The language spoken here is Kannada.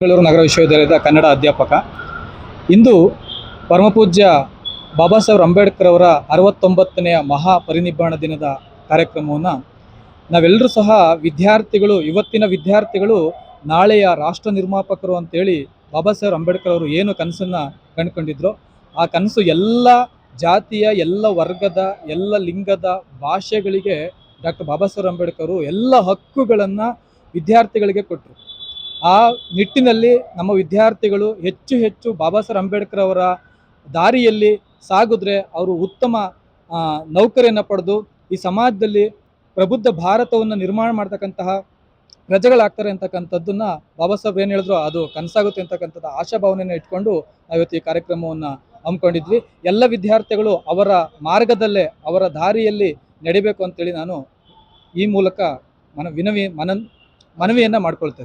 ಬೆಂಗಳೂರು ನಗರ ವಿಶ್ವವಿದ್ಯಾಲಯದ ಕನ್ನಡ ಅಧ್ಯಾಪಕ. ಇಂದು ಪರಮಪೂಜ್ಯ ಬಾಬಾ ಸಾಹೇಬ್ ಅಂಬೇಡ್ಕರ್ ಅವರ ಅರವತ್ತೊಂಬತ್ತನೆಯ ಮಹಾ ಪರಿನಿಬ್ಬಾಣ ದಿನದ ಕಾರ್ಯಕ್ರಮವನ್ನು ನಾವೆಲ್ಲರೂ ಸಹ ವಿದ್ಯಾರ್ಥಿಗಳು, ಇವತ್ತಿನ ವಿದ್ಯಾರ್ಥಿಗಳು, ನಾಳೆಯ ರಾಷ್ಟ್ರ ನಿರ್ಮಾಪಕರು ಅಂತೇಳಿ ಬಾಬಾ ಸಾಹೇಬ್ ಅಂಬೇಡ್ಕರ್ ಅವರು ಏನು ಕನಸನ್ನು ಕಂಡುಕೊಂಡಿದ್ರು, ಆ ಕನಸು ಎಲ್ಲ ಜಾತಿಯ, ಎಲ್ಲ ವರ್ಗದ, ಎಲ್ಲ ಲಿಂಗದ ಭಾಷೆಗಳಿಗೆ ಡಾಕ್ಟರ್ ಬಾಬಾ ಸಾಹೇಬ್ ಅಂಬೇಡ್ಕರ್ ಎಲ್ಲ ಹಕ್ಕುಗಳನ್ನು ವಿದ್ಯಾರ್ಥಿಗಳಿಗೆ ಕೊಟ್ಟರು ಆ ನಿಟ್ಟಿನಲ್ಲಿ ನಮ್ಮ ವಿದ್ಯಾರ್ಥಿಗಳು ಹೆಚ್ಚು ಹೆಚ್ಚು ಬಾಬಾ ಸಾಹೇಬ್ ಅಂಬೇಡ್ಕರ್ ಅವರ ದಾರಿಯಲ್ಲಿ ಸಾಗಿದ್ರೆ ಅವರು ಉತ್ತಮ ನೌಕರಿಯನ್ನು ಪಡೆದು ಈ ಸಮಾಜದಲ್ಲಿ ಪ್ರಬುದ್ಧ ಭಾರತವನ್ನು ನಿರ್ಮಾಣ ಮಾಡ್ತಕ್ಕಂತಹ ಪ್ರಜೆಗಳಾಗ್ತಾರೆ ಅಂತಕ್ಕಂಥದ್ದನ್ನ ಬಾಬಾ ಸಾಹೇಬ್ ಏನು ಹೇಳಿದ್ರು, ಅದು ಕನಸಾಗುತ್ತೆ ಅಂತಕ್ಕಂಥದ್ದು ಆಶಾಭಾವನೆಯನ್ನು ಇಟ್ಕೊಂಡು ನಾವಿವತ್ತು ಈ ಕಾರ್ಯಕ್ರಮವನ್ನು ಹಮ್ಮಿಕೊಂಡಿದ್ವಿ. ಎಲ್ಲ ವಿದ್ಯಾರ್ಥಿಗಳು ಅವರ ಮಾರ್ಗದಲ್ಲೇ, ಅವರ ದಾರಿಯಲ್ಲಿ ನಡಿಬೇಕು ಅಂತೇಳಿ ನಾನು ಈ ಮೂಲಕ ಮನ ವಿನವಿ, ಮನನ್, ಮನವಿಯನ್ನು ಮಾಡ್ಕೊಳ್ತಾ